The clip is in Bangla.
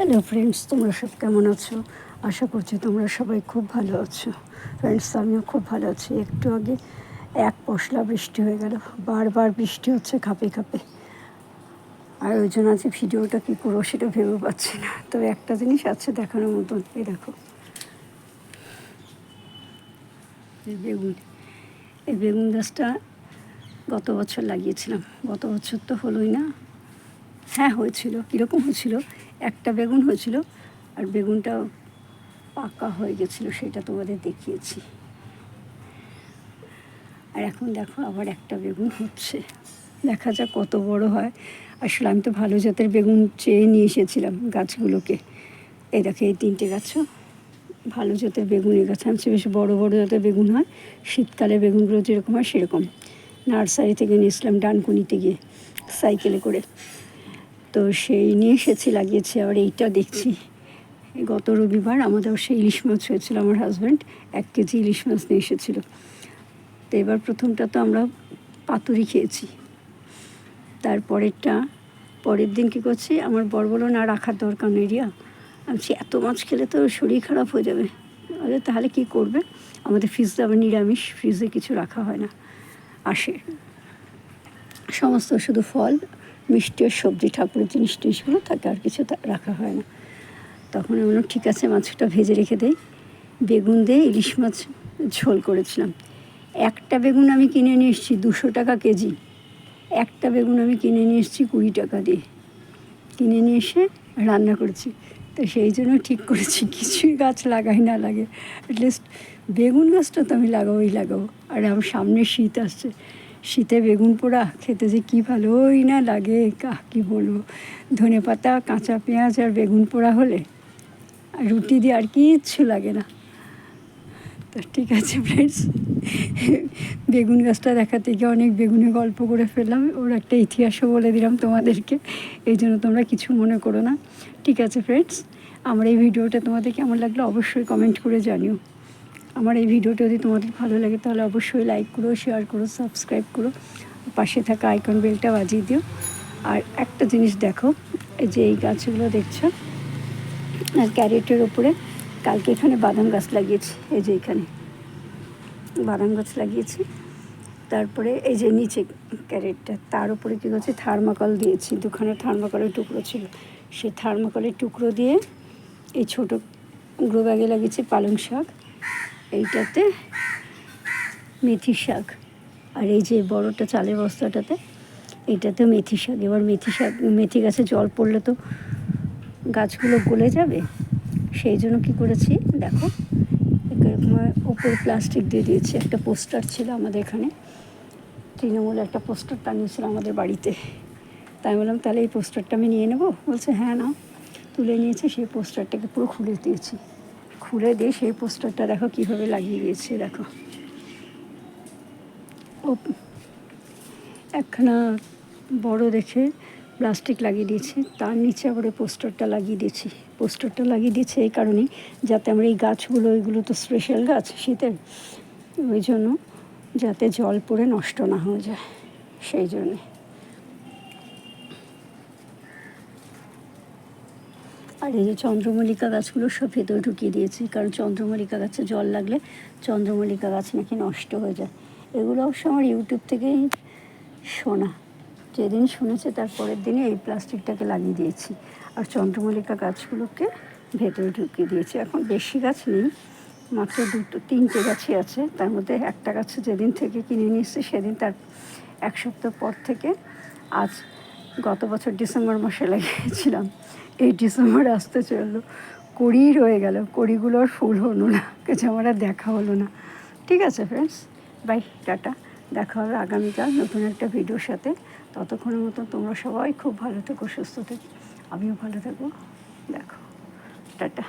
হ্যালো ফ্রেন্ডস তোমরা সব কেমন আছো? আশা করছি তোমরা সবাই খুব ভালো আছো। ফ্রেন্ডস আমিও খুব ভালো আছি। একটু আগে এক পশলা বৃষ্টি হয়ে গেল। বারবার বৃষ্টি হচ্ছে খাপে খাপে। আর ওই জন্য আজকে ভিডিওটা কী করব সেটা ভেবে পাচ্ছি না। তবে একটা জিনিস আছে দেখানোর মতন। এই দেখো। বেগুন। এই বেগুন গাছটা গত বছর লাগিয়েছিলাম। গত বছর তো হলোই না। হ্যাঁ হয়েছিল। কীরকম হয়েছিল? একটা বেগুন হয়েছিল, আর বেগুনটা পাকা হয়ে গেছিল, সেটা তোমাদের দেখিয়েছি। আর এখন দেখো আবার একটা বেগুন হচ্ছে। দেখা যাক কত বড় হয়। আসলে আমি তো ভালো জাতের বেগুন চেয়ে নিয়ে এসেছিলাম গাছগুলোকে। এই দেখো, এই তিনটে গাছও ভালো জাতের বেগুনের গাছ। আনছি বেশ বড় বড় জাতের বেগুন হয়। শীতকালে বেগুনগুলো যেরকম হয় সেরকম। নার্সারি থেকে নিয়েছিলাম ডানকুনিতে গিয়ে, সাইকেলে করে। তো সেই নিয়ে এসেছি, লাগিয়েছি, আবার এইটা দেখছি। গত রবিবার আমাদের সেই ইলিশ মাছ হয়েছিল, আমার হাজব্যান্ড এক কেজি ইলিশ মাছ নিয়ে এসেছিল। তো এবার প্রথমটা তো আমরা পাতুরি খেয়েছি। তারপরেরটা, পরের দিন কী করছি, আমার বর বলো না, রাখার দরকার নেই রিয়া। আমি এত মাছ খেলে তো শরীর খারাপ হয়ে যাবে। আরে তাহলে কি করবে? আমাদের ফ্রিজে আবার নিরামিষ ফ্রিজে কিছু রাখা হয় না, আসে। সমস্ত শুধু ফল মিষ্টি আর সবজি ঠাকুরের জিনিস টিনিসগুলো থাকে আর কিছু রাখা হয় না। তখন আমি ঠিক আছে, মাছটা ভেজে রেখে দেই। বেগুন দিয়ে ইলিশ মাছ ঝোল করেছিলাম। একটা বেগুন আমি কিনে নিয়ে এসেছি দুশো টাকা কেজি। একটা বেগুন আমি কিনে নিয়ে এসেছি কুড়ি টাকা দিয়ে। কিনে নিয়ে এসে রান্না করেছি। তো সেই জন্য ঠিক করেছি, কিছুই গাছ লাগাই না লাগে। অ্যাটলিস্ট বেগুন গাছটা তো আমি লাগাবোই লাগাবো। আর আমার সামনে শীত আসছে। শীতে বেগুন পোড়া, খেতে যে কী ভালোই না লাগে, কাহ কী বলব? ধনে পাতা, কাঁচা পেঁয়াজ আর বেগুন পোড়া হলে আর রুটি দিয়ে আর কিচ্ছু লাগে না। তো ঠিক আছে ফ্রেন্ডস বেগুন গাছটা দেখাতে গিয়ে অনেক বেগুনে গল্প করে ফেললাম। ওর একটা ইতিহাসও বলে দিলাম তোমাদেরকে, এই জন্য তোমরা কিছু মনে করো না। ঠিক আছে ফ্রেন্ডস আমার এই ভিডিওটা তোমাদের কেমন লাগল অবশ্যই কমেন্ট করে জানিও। আমার এই ভিডিওটা যদি তোমাদের ভালো লাগে তাহলে অবশ্যই লাইক করো শেয়ার করো সাবস্ক্রাইব করো, পাশে থাকা আইকন বেলটা বাজিয়ে দিও। আর একটা জিনিস দেখো যে এই গাছগুলো দেখছ, আর ক্যারেটের ওপরে কালকে এখানে বাদাম গাছ লাগিয়েছি, এই যে এখানে বাদাম গাছ লাগিয়েছি। তারপরে এই যে নিচে ক্যারেটটা, তার উপরে কী করছি থার্মাকল দিয়েছি, দুখানে থার্মাকলের টুকরো ছিল। সেই থার্মাকলের টুকরো দিয়ে এই ছোটো গ্রো ব্যাগে লাগিয়েছি পালং শাক। এইটাতে মেথি শাক। আর এই যে বড়টা চালের বস্তাটাতে এইটাতে মেথি শাক। এবার মেথি শাক, মেথি গাছে জল পড়লে তো গাছগুলো গলে যাবে। সেই জন্য কী করেছি, দেখো ওপরে প্লাস্টিক দিয়ে দিয়েছি। একটা পোস্টার ছিল আমাদের এখানে। তৃণমূল একটা পোস্টার টানিয়েছিল আমাদের বাড়িতে। তাই বললাম, তাহলে এই পোস্টারটা আমি নিয়ে নেব? বলছে হ্যাঁ না তুলে নিয়েছে, সেই পোস্টারটাকে পুরো খুলে দিয়েছি। খুলে দিয়ে সেই পোস্টারটা দেখো কীভাবে লাগিয়ে দিয়েছে, দেখো। ও একখানা বড় দেখে প্লাস্টিক লাগিয়ে দিয়েছি, তার নিচে আবার পোস্টারটা লাগিয়ে দিয়েছি। পোস্টারটা লাগিয়ে দিয়েছি এই কারণেই যাতে আমরা এই গাছগুলো, এগুলো তো স্পেশাল গাছ শীতের ওই জন্য যাতে জল পড়ে নষ্ট না হয়ে যায়, সেই জন্যে। আর এই যে চন্দ্রমল্লিকা গাছগুলো সব ভেতরে ঢুকিয়ে দিয়েছি। কারণ চন্দ্রমল্লিকা গাছে জল লাগলে চন্দ্রমল্লিকা গাছ নাকি নষ্ট হয়ে যায়। এগুলো অবশ্য আমার ইউটিউব থেকেই শোনা। যেদিন শুনেছে তার পরের দিনে এই প্লাস্টিকটাকে লাগিয়ে দিয়েছি। আর চন্দ্রমল্লিকা গাছগুলোকে ভেতরে ঢুকিয়ে দিয়েছি। এখন বেশি গাছ নেই, মাত্র দুটো, তিনটে গাছই আছে। তার মধ্যে একটা গাছ যেদিন থেকে কিনে নিয়ে এসেছি সেদিন তার এক সপ্তাহ পর থেকে আজ গত বছর ডিসেম্বর মাসে লাগিয়েছিলাম। এই ডিসেম্বর আসতে চলল। কড়ি রয়ে গেল। কড়িগুলো আর ফুল হলো না। কিছু আমার আর দেখা হলো না। ঠিক আছে ফ্রেন্ডস বাই টাটা। দেখা হবে আগামীকাল নতুন একটা ভিডিওর সাথে। ততক্ষণের মতো তোমরা সবাই খুব ভালো থেকো, সুস্থ থেকো। আমিও ভালো থাকব দেখো। টাটা।